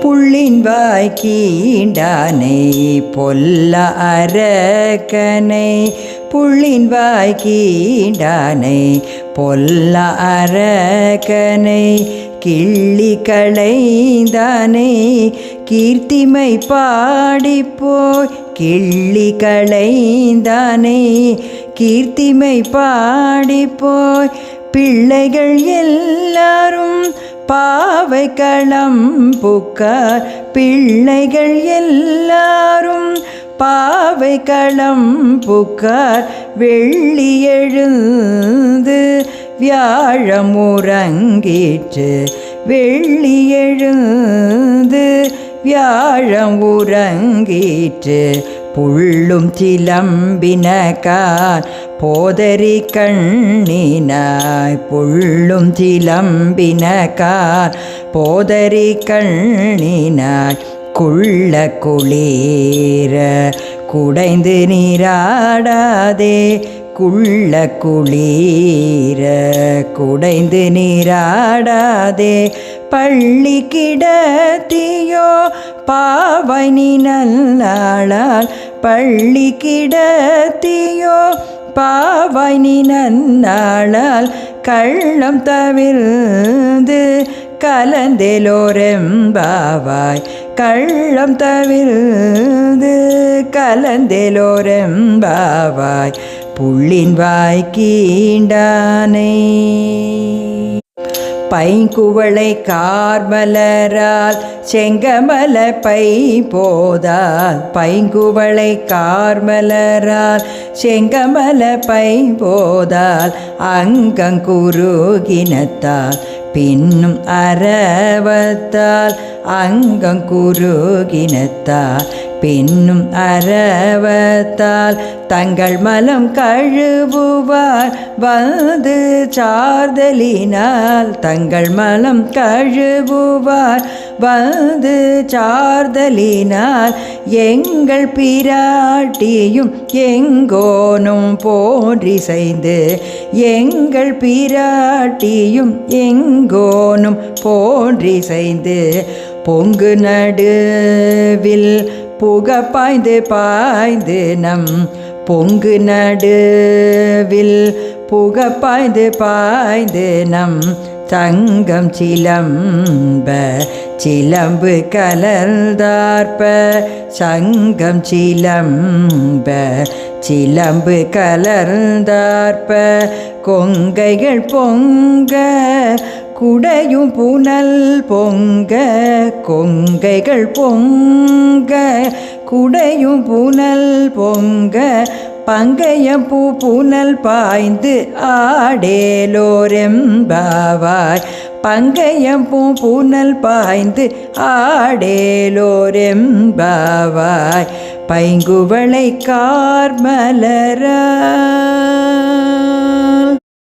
புள்ளின் வாய்க்கீண்டானை பொல்ல அரக்கனை. புள்ளின் வாய்க்கீண்டானை பொல்ல அரக்கனை. கிள்ளி களைந்தானே கீர்த்திமை பாடிப்போய். கிள்ளி களைந்தானே கீர்த்திமை பாடிப்போய். பிள்ளைகள் எல்லாரும் பாவை களம் புக்கார். பிள்ளைகள் எல்லாரும் பாவை களம் புக்கார். வெள்ளி எழுந்து வியாழம் உறங்கிற்று வெள்ளி எழுந்து வியாழம் உறங்கிற்று புள்ளும் திலம்பினகான் போதரி கண்ணினாய். புள்ளும் திலம்பினகான் போதரி கண்ணினாய். குள்ள குளீர குடைந்து நீராடாதே. குள்ள குளீர குடைந்து நீராடாதே. பள்ளி கிடத்தியோ பாவனி நல்லாளால். பள்ளி கிடத்தியோ பாவனி நன்னாளால் கள்ளம் தவிர்ந்து கலந்தெலோரெம்பாவாய். கள்ளம் தவிர்ந்து கலந்தேலோரெம்பாவாய். புள்ளின் வாய் பைங்குவளை கார்மலரால் செங்கமல பை போதால் பைங்குவளை கார்மலரால் செங்கமல பை போதால் அங்கங்குருகினத்தால் பின்னும் அறவத்தால் அங்கங்குருகினத்தால் பின்னும் அறவத்தால் தங்கள் மலம் கழுவுவார். வந்து சார்தலினால் தங்கள் மலம் கழுவுவார். வந்து சார்தலினால் எங்கள் பிராட்டியும் எங்கோனும் போன்றிசைந்து எங்கள் பிராட்டியும் எங்கோனும் போன்றிசைந்து பொங்கு நடுவில் புக பாய்ந்து பாய்ந்து நம் பொங்கு நடுவில் புக பாய்ந்து பாய்ந்து நம் தங்கம் சிலம்ப சிலம்பு கலர்ந்தார்ப்ப சங்கம் சிலம்ப சிலம்பு கலர்ந்தார்ப்ப கொங்கைகள் பொங்க குடையும் புனல் பொங்க கொங்கைகள் பொங்க. குடையும் புனல் பொங்க பங்கையம் பூ புனல் பாய்ந்து ஆடேலோரெம்பாவாய். பங்கையம் பூ புனல் பாய்ந்து ஆடேலோரெம்பாவாய். பைங்குவளை கார்மலரா